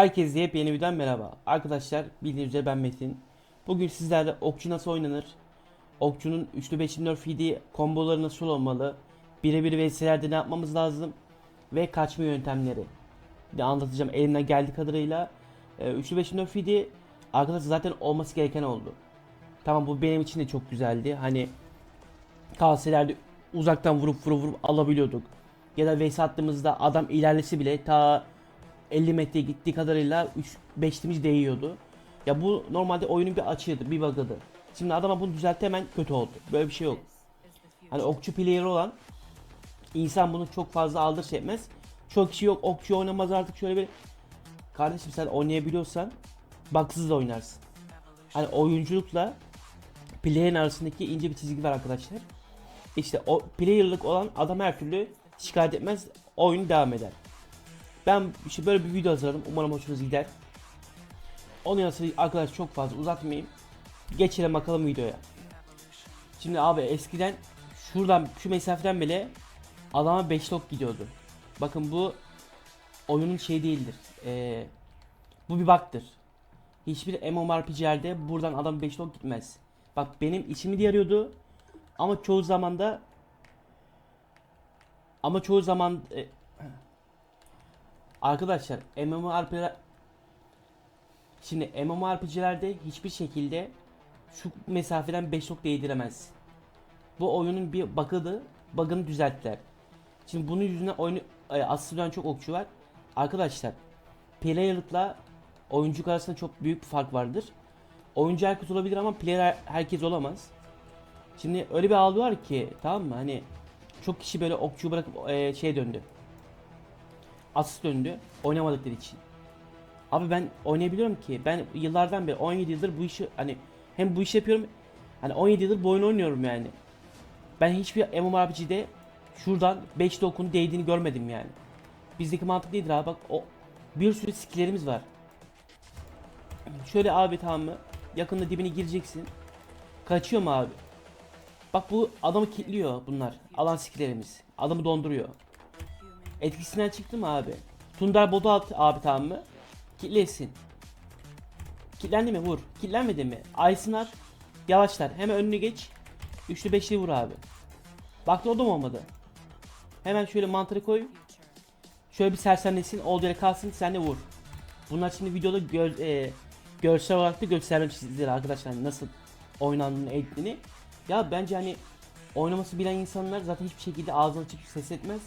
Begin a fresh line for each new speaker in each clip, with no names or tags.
Herkese yepyeni videodan merhaba. Arkadaşlar bildiğiniz ben Metin. Bugün sizlerle okçu nasıl oynanır? Okçunun 3'lü 5'li nerf feed'i komboları nasıl olmalı? Birebir vsl'lerde ne yapmamız lazım? Ve kaçma yöntemleri. De anlatacağım elimden geldiği kadarıyla. Ee, 3'lü 5'li nerf feed'i arkadaşlar zaten olması gereken oldu. Tamam bu benim için de çok güzeldi. Hani KS'lerde uzaktan vurup vurup vurup alabiliyorduk. Ya da vs attığımızda adam ilerlesi bile ta 50 metreye gittiği kadarıyla 3 5'limiz değiyordu. Ya bu normalde oyunun bir açığıydı, bir bug'ıydı. Şimdi adama bunu düzeltti hemen kötü oldu. Böyle bir şey yok. Hani okçu player olan insan bunu çok fazla aldırış etmez. Çok kişi yok okçu oynamaz artık şöyle bir Kardeşim sen oynayabiliyorsan baksız da oynarsın. Hani oyunculukla player'in arasındaki ince bir çizgi var arkadaşlar. İşte o player'lık olan adam her türlü şikayet etmez oyun devam eder. Ben işte böyle bir video hazırladım. Umarım hoşunuza gider. Onun yanı sıra arkadaşlar çok fazla uzatmayayım. Geçelim bakalım videoya. Şimdi abi eskiden şuradan şu mesafeden bile adama 5 top gidiyordu. Bakın bu oyunun şey değildir. Ee, bu bir baktır. Hiçbir MMORPG'lerde buradan adam 5 top gitmez. Bak benim içimi yarıyordu. Ama çoğu zaman da ama çoğu zaman e, Arkadaşlar MMORPG Şimdi MMORPG'lerde hiçbir şekilde şu mesafeden 5 ok değdiremez. Bu oyunun bir bug'ıdı. Bug'ını düzelttiler. Şimdi bunun yüzünden oyunu e, aslında çok okçu var. Arkadaşlar player'lıkla oyuncu arasında çok büyük bir fark vardır. Oyuncu herkes olabilir ama player herkes olamaz. Şimdi öyle bir algı var ki tamam mı? Hani çok kişi böyle okçuyu bırakıp e, şeye döndü asist döndü oynamadıkları için. Abi ben oynayabiliyorum ki. Ben yıllardan beri 17 yıldır bu işi hani hem bu işi yapıyorum hani 17 yıldır bu oyunu oynuyorum yani. Ben hiçbir MMORPG'de şuradan 5 dokun değdiğini görmedim yani. Bizdeki mantık nedir abi bak o bir sürü skilllerimiz var. Şöyle abi tamam mı? Yakında dibine gireceksin. Kaçıyor mu abi? Bak bu adamı kilitliyor bunlar. Alan skilllerimiz. Adamı donduruyor. Etkisinden çıktı mı abi? Tundar botu at abi tamam mı? Kitlesin. Kitlendi mi vur. Kitlenmedi mi? Aysınar. Yavaşlar. Hemen önünü geç. Üçlü beşli vur abi. Baktı o da mı olmadı? Hemen şöyle mantarı koy. Şöyle bir sersemlesin. Olduğu yere kalsın. Sen de vur. Bunlar şimdi videoda gör, e, görsel olarak da göstermem sizlere arkadaşlar nasıl oynandığını ettiğini. Ya bence hani oynaması bilen insanlar zaten hiçbir şekilde ağzını açıp ses etmez.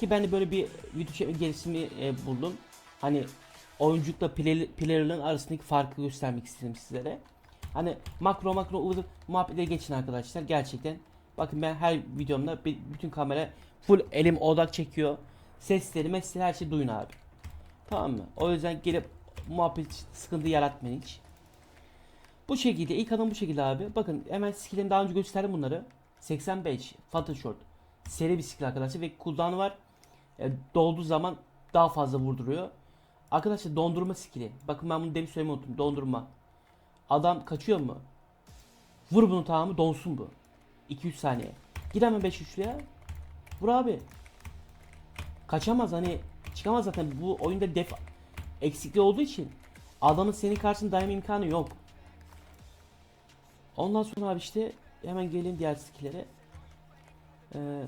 Ki ben de böyle bir video çekme gelişimi e, buldum. Hani oyunculukla player, player'ların arasındaki farkı göstermek istedim sizlere. Hani makro makro ıvır muhabbete geçin arkadaşlar gerçekten. Bakın ben her videomda bir- bütün kamera full elim odak çekiyor. Sesleri, mesleri her şeyi duyun abi. Tamam mı? O yüzden gelip muhabbet sıkıntı yaratmayın hiç. Bu şekilde ilk adım bu şekilde abi. Bakın hemen skill'imi daha önce gösterdim bunları. 85 Phantom Short. Seri bir skill arkadaşlar ve cooldown'u var. E, dolduğu zaman daha fazla vurduruyor. Arkadaşlar dondurma skill'i. Bakın ben bunu demin söylemeyi unuttum. Dondurma. Adam kaçıyor mu? Vur bunu tamamı donsun bu. 2-3 saniye. Gir hemen 5 üçlüye. Vur abi. Kaçamaz hani çıkamaz zaten bu oyunda def eksikliği olduğu için adamın senin karşısında dayanma imkanı yok. Ondan sonra abi işte hemen gelelim diğer skill'lere. Ee,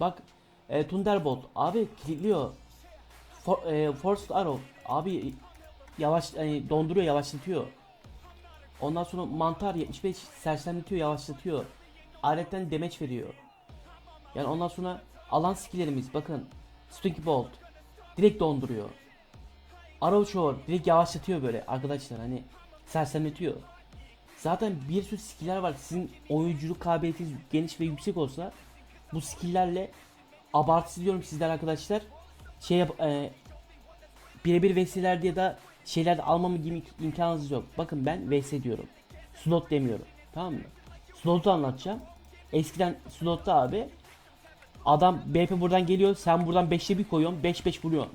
bak e, Thunderbolt abi kilitliyor. For, e, Forced Arrow abi yavaş yani donduruyor yavaşlatıyor. Ondan sonra mantar 75 sersemletiyor yavaşlatıyor. Aletten demeç veriyor. Yani ondan sonra alan skilllerimiz bakın. Sting Bolt direkt donduruyor. Arrow Shower direkt yavaşlatıyor böyle arkadaşlar hani sersemletiyor. Zaten bir sürü skiller var. Sizin oyunculuk kabiliyetiniz geniş ve yüksek olsa bu skilllerle abartısı diyorum sizler arkadaşlar. Şey yap e, birebir vesileler ya da şeyler almamı gibi imkanınız yok. Bakın ben vs diyorum. Slot demiyorum. Tamam mı? Slot'u anlatacağım. Eskiden slotta abi adam BP buradan geliyor. Sen buradan 5'te bir koyuyorsun. 5-5 vuruyorsun.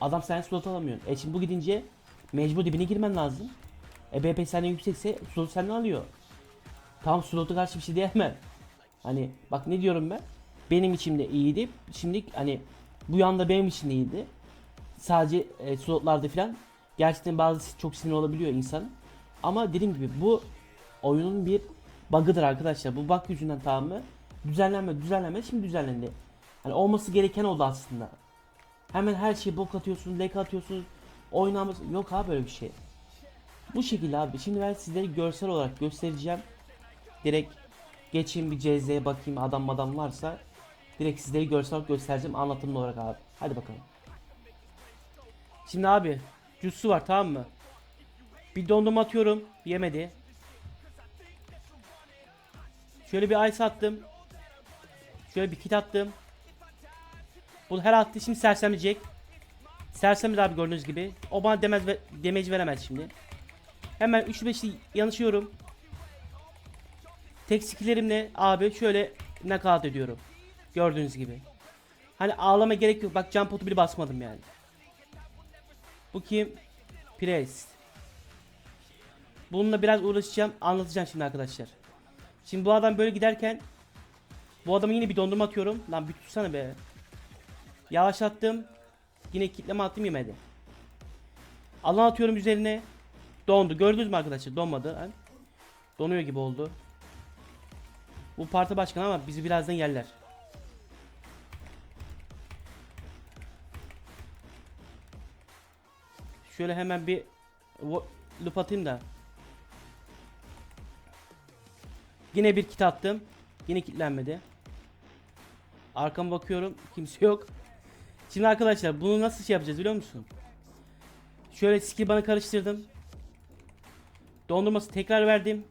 Adam sen slot alamıyorsun. E şimdi bu gidince mecbur dibine girmen lazım. E BP senden yüksekse slot senden alıyor. Tam slotu karşı bir şey diyemem. Hani bak ne diyorum ben? Benim için de iyiydi. Şimdi hani bu yanda benim için iyiydi. sadece e, slotlarda falan gerçekten bazı çok sinir olabiliyor insan. Ama dediğim gibi bu oyunun bir bug'ıdır arkadaşlar. Bu bug yüzünden tamam mı? Düzenlenme düzenlenme şimdi düzenlendi. Hani olması gereken oldu aslında. Hemen her şeyi bok atıyorsunuz, lek atıyorsunuz. Oynamaz yok abi böyle bir şey. Bu şekilde abi. Şimdi ben sizlere görsel olarak göstereceğim. Direkt geçeyim bir CZ'ye bakayım adam adam varsa direkt sizlere görsel göstereceğim anlatımlı olarak abi. Hadi bakalım. Şimdi abi Jutsu var tamam mı? Bir dondurma atıyorum. Yemedi. Şöyle bir ice attım. Şöyle bir kit attım. Bu her attı şimdi sersemleyecek. Sersemledi abi gördüğünüz gibi. O bana demez ve damage veremez şimdi. Hemen 3-5'li yanışıyorum. Tek skillerimle abi şöyle knockout ediyorum. Gördüğünüz gibi. Hani ağlama gerek yok. Bak jump potu bile basmadım yani. Bu kim? Priest. Bununla biraz uğraşacağım. Anlatacağım şimdi arkadaşlar. Şimdi bu adam böyle giderken bu adamı yine bir dondurma atıyorum. Lan bir tutsana be. Yavaşlattım. Yine kitleme attım yemedi. Alan atıyorum üzerine. Dondu. Gördünüz mü arkadaşlar? Donmadı. Donuyor gibi oldu. Bu parti başkanı ama bizi birazdan yerler. Şöyle hemen bir loop atayım da. Yine bir kit attım. Yine kilitlenmedi. Arkama bakıyorum. Kimse yok. Şimdi arkadaşlar bunu nasıl şey yapacağız biliyor musun? Şöyle skill bana karıştırdım. Dondurması tekrar verdim.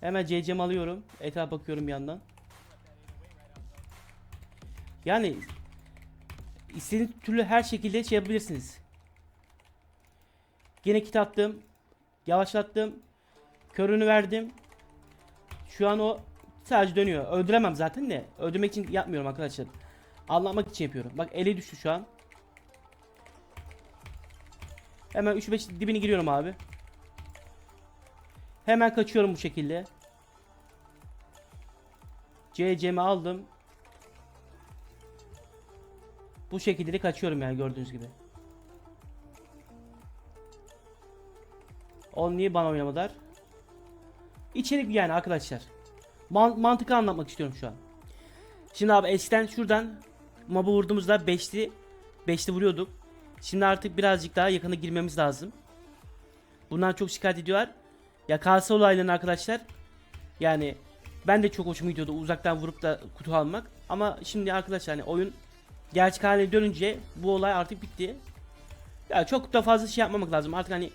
Hemen CC'mi alıyorum. Etrafa bakıyorum bir yandan. Yani istediğiniz türlü her şekilde şey yapabilirsiniz. Yine kit attım. Yavaşlattım. Körünü verdim. Şu an o sadece dönüyor. Öldüremem zaten de. Öldürmek için yapmıyorum arkadaşlar. Anlamak için yapıyorum. Bak eli düştü şu an. Hemen 3-5 dibini giriyorum abi. Hemen kaçıyorum bu şekilde. CC'mi aldım. Bu şekilde de kaçıyorum yani gördüğünüz gibi. Oğlum niye bana oynamadılar? İçerik yani arkadaşlar. Man mantıklı anlatmak istiyorum şu an. Şimdi abi eskiden şuradan mob'u vurduğumuzda 5'li 5'li vuruyorduk. Şimdi artık birazcık daha yakına girmemiz lazım. Bundan çok şikayet ediyorlar. Ya KS olaylarını arkadaşlar yani ben de çok hoşuma gidiyordu uzaktan vurup da kutu almak. Ama şimdi arkadaşlar hani oyun gerçek haline dönünce bu olay artık bitti. Ya çok da fazla şey yapmamak lazım. Artık hani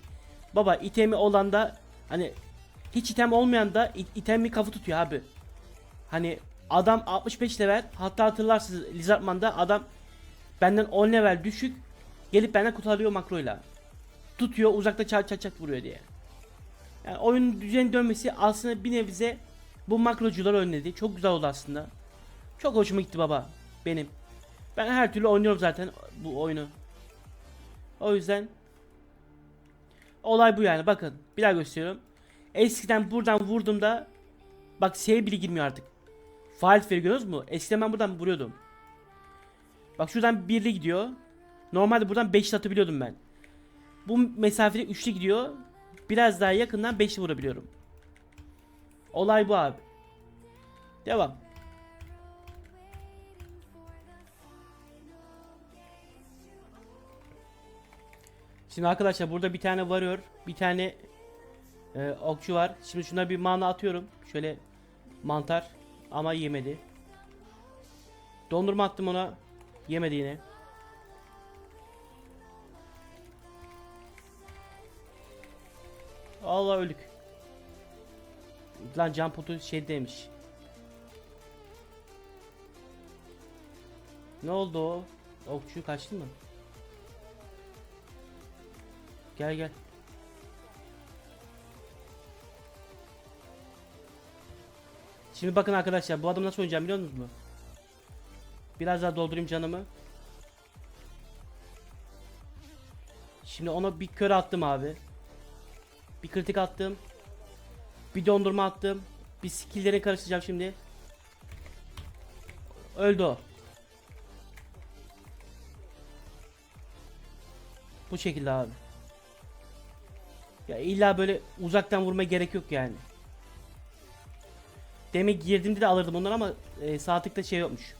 baba itemi olan da hani hiç item olmayan da it- itemi kafa tutuyor abi. Hani adam 65 level hatta hatırlarsınız Lizardman'da adam benden 10 level düşük gelip benden kutu alıyor makroyla. Tutuyor uzakta çat çat çat vuruyor diye. Yani oyun düzen dönmesi aslında bir nebze bu makrocular önledi. Çok güzel oldu aslında. Çok hoşuma gitti baba benim. Ben her türlü oynuyorum zaten bu oyunu. O yüzden olay bu yani bakın bir daha gösteriyorum. Eskiden buradan vurduğumda bak S bile girmiyor artık. Faal feri görüyorsunuz mu? Eskiden ben buradan vuruyordum. Bak şuradan birli gidiyor. Normalde buradan 5 atabiliyordum ben. Bu mesafede üçlü gidiyor. Biraz daha yakından 5'li vurabiliyorum. Olay bu abi. Devam. Şimdi arkadaşlar burada bir tane varıyor. Bir tane e, okçu var. Şimdi şuna bir mana atıyorum. Şöyle mantar ama yemedi. Dondurma attım ona. Yemedi yine. Allah öldük. Lan can potu şey demiş. Ne oldu o? Okçu kaçtı mı? Gel gel. Şimdi bakın arkadaşlar bu adam nasıl oynayacağım biliyor musunuz mu? Biraz daha doldurayım canımı. Şimdi ona bir kör attım abi. Bir kritik attım. Bir dondurma attım. Bir skill'leri karıştıracağım şimdi. Öldü o. Bu şekilde abi. Ya illa böyle uzaktan vurma gerek yok yani. Demek girdiğimde de alırdım onları ama e, sağ şey yokmuş.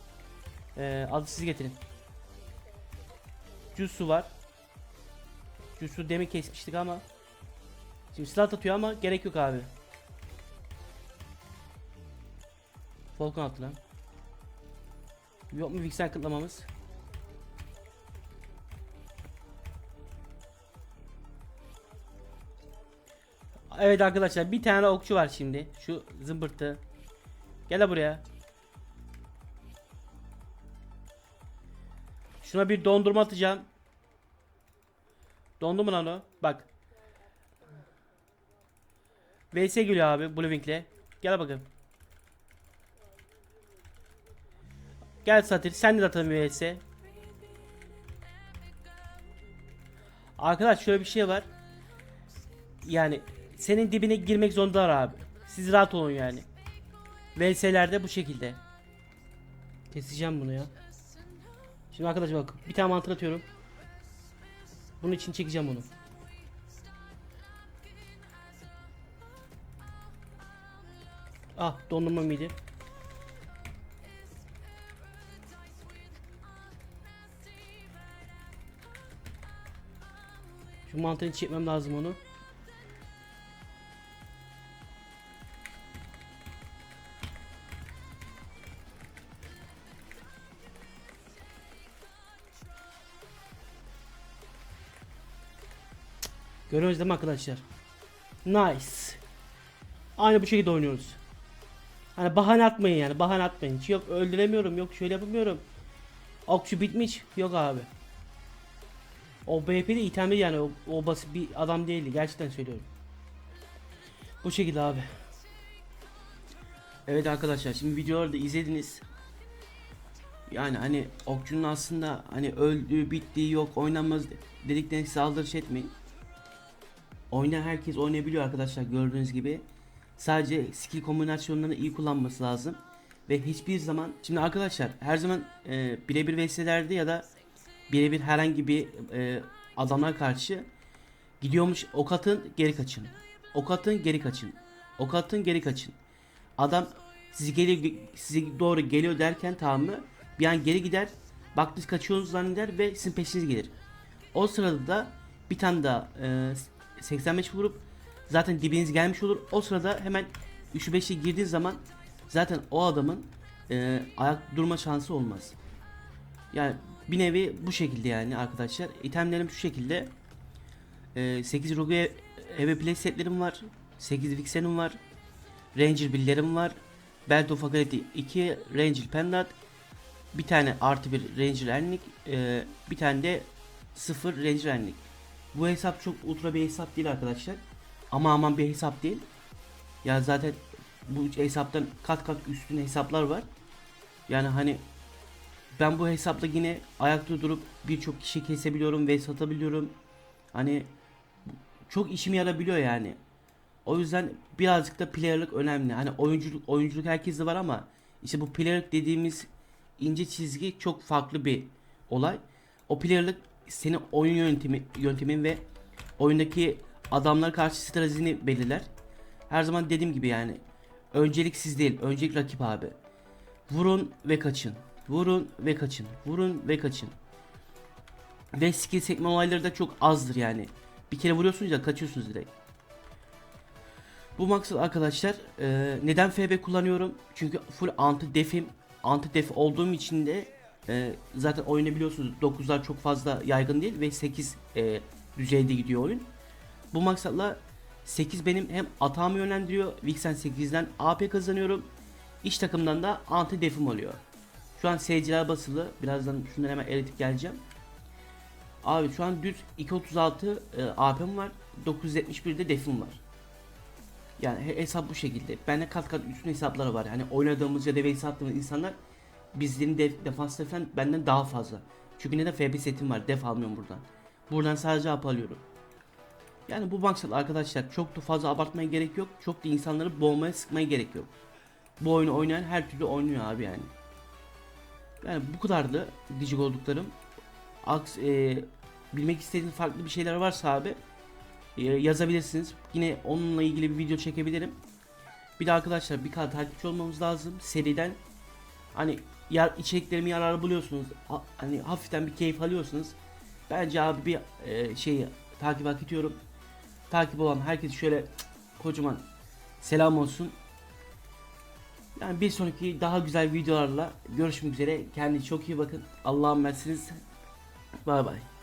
E, adı siz getirin. Jutsu var. Jutsu demin kesmiştik ama. Şimdi silah atıyor ama gerek yok abi. Volkan attı lan. Yok mu Vixen kıtlamamız? Evet arkadaşlar bir tane okçu var şimdi. Şu zımbırtı. Gel buraya. Şuna bir dondurma atacağım. Dondu mu lan o? Bak. VS geliyor abi Bluewink'le. Gel bakalım. Gel Satir sen de atalım VS. Arkadaş şöyle bir şey var. Yani senin dibine girmek zorundalar abi. Siz rahat olun yani. VS'lerde bu şekilde. Keseceğim bunu ya. Şimdi arkadaşlar bak bir tane mantar atıyorum. Bunun için çekeceğim onu. Ah dondurma mıydı? Şu mantarı çekmem lazım onu. Görüyoruz değil mi arkadaşlar? Nice. Aynı bu şekilde oynuyoruz. Hani bahane atmayın yani bahane atmayın. Hiç Yok öldüremiyorum yok şöyle yapamıyorum. Okçu bitmiş. Yok abi. O BP'de itemli yani o, o basit bir adam değildi gerçekten söylüyorum. Bu şekilde abi. Evet arkadaşlar şimdi videoları da izlediniz. Yani hani okçunun aslında hani öldüğü bittiği yok oynanmaz dediklerine size aldırış etmeyin. Oynayan herkes oynayabiliyor arkadaşlar gördüğünüz gibi. Sadece skill kombinasyonlarını iyi kullanması lazım. Ve hiçbir zaman şimdi arkadaşlar her zaman e, birebir vsl'lerde ya da birebir herhangi bir e, adamlar karşı gidiyormuş ok atın geri kaçın. Ok atın geri kaçın. Ok atın geri kaçın. Adam sizi geliyor size doğru geliyor derken tamam mı? Bir an geri gider. Baktınız kaçıyorsunuz zanneder ve sizin peşiniz gelir. O sırada da bir tane daha e, 85 vurup zaten dibiniz gelmiş olur. O sırada hemen 3'ü 5'e girdiğin zaman zaten o adamın e, ayak durma şansı olmaz. Yani bir nevi bu şekilde yani arkadaşlar. İtemlerim şu şekilde. E, 8 Rogue eve play setlerim var. 8 Vixen'im var. Ranger billerim var. Belt of Agility 2 Ranger Pendant. Bir tane artı bir Ranger Enlik. E, bir tane de 0 Ranger Enlik. Bu hesap çok ultra bir hesap değil arkadaşlar. Ama aman bir hesap değil. Ya zaten bu hesaptan kat kat üstün hesaplar var. Yani hani ben bu hesapla yine ayakta durup birçok kişi kesebiliyorum ve satabiliyorum. Hani çok işime yarabiliyor yani. O yüzden birazcık da player'lık önemli. Hani oyunculuk oyunculuk herkeste var ama işte bu player'lık dediğimiz ince çizgi çok farklı bir olay. O player'lık senin oyun yöntemi yöntemin ve oyundaki adamlar karşı stratejini belirler. Her zaman dediğim gibi yani öncelik siz değil, öncelik rakip abi. Vurun ve kaçın. Vurun ve kaçın. Vurun ve kaçın. Ve skill sekme olayları da çok azdır yani. Bir kere vuruyorsunuz ya kaçıyorsunuz direkt. Bu maksat arkadaşlar e, neden FB kullanıyorum? Çünkü full anti defim anti def olduğum için de e, zaten oyunu biliyorsunuz 9'lar çok fazla yaygın değil ve 8 e, düzeyde gidiyor oyun. Bu maksatla 8 benim hem atağımı yönlendiriyor. Vixen 8'den AP kazanıyorum. İş takımdan da anti defim oluyor. Şu an seyirciler basılı. Birazdan şunları hemen eritip geleceğim. Abi şu an düz 2.36 e, AP'm var. 971'de defim var. Yani he- hesap bu şekilde. Bende kat kat üstün hesapları var. Yani oynadığımız ya da attığımız insanlar bizlerin def, defans defen benden daha fazla. Çünkü neden FB setim var. Def almıyorum buradan. Buradan sadece AP alıyorum. Yani bu maksat arkadaşlar çok da fazla abartmaya gerek yok. Çok da insanları boğmaya sıkmaya gerek yok. Bu oyunu oynayan her türlü oynuyor abi yani. Yani bu kadardı diyecek olduklarım. Aks, e, bilmek istediğiniz farklı bir şeyler varsa abi e, yazabilirsiniz. Yine onunla ilgili bir video çekebilirim. Bir de arkadaşlar bir kadar takipçi olmamız lazım seriden. Hani yar, içeriklerimi yararlı buluyorsunuz. Ha- hani hafiften bir keyif alıyorsunuz. Bence abi bir e, şeyi takip hak ediyorum. Takip olan herkes şöyle kocaman selam olsun. Yani bir sonraki daha güzel videolarla görüşmek üzere. Kendinize çok iyi bakın. Allah'a emanetsiniz. Bay bay.